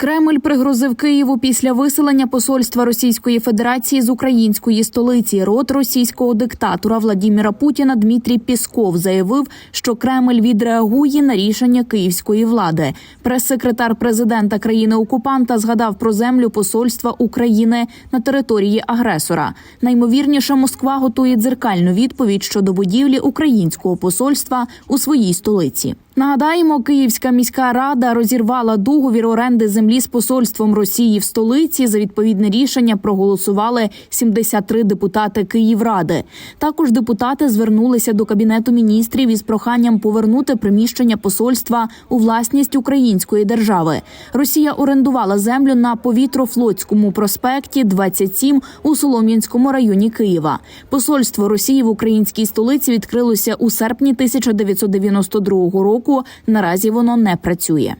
Кремль пригрозив Києву після виселення посольства Російської Федерації з української столиці. Рот російського диктатора Владіміра Путіна Дмитрій Пісков заявив, що Кремль відреагує на рішення київської влади. Прес-секретар президента країни окупанта згадав про землю посольства України на території агресора. Наймовірніше, Москва готує дзеркальну відповідь щодо будівлі українського посольства у своїй столиці. Нагадаємо, Київська міська рада розірвала договір оренди землі з посольством Росії в столиці. За відповідне рішення проголосували 73 депутати Київради. Також депутати звернулися до кабінету міністрів із проханням повернути приміщення посольства у власність української держави. Росія орендувала землю на повітрофлотському проспекті 27 у Солом'янському районі Києва. Посольство Росії в українській столиці відкрилося у серпні 1992 року. Наразі воно не працює.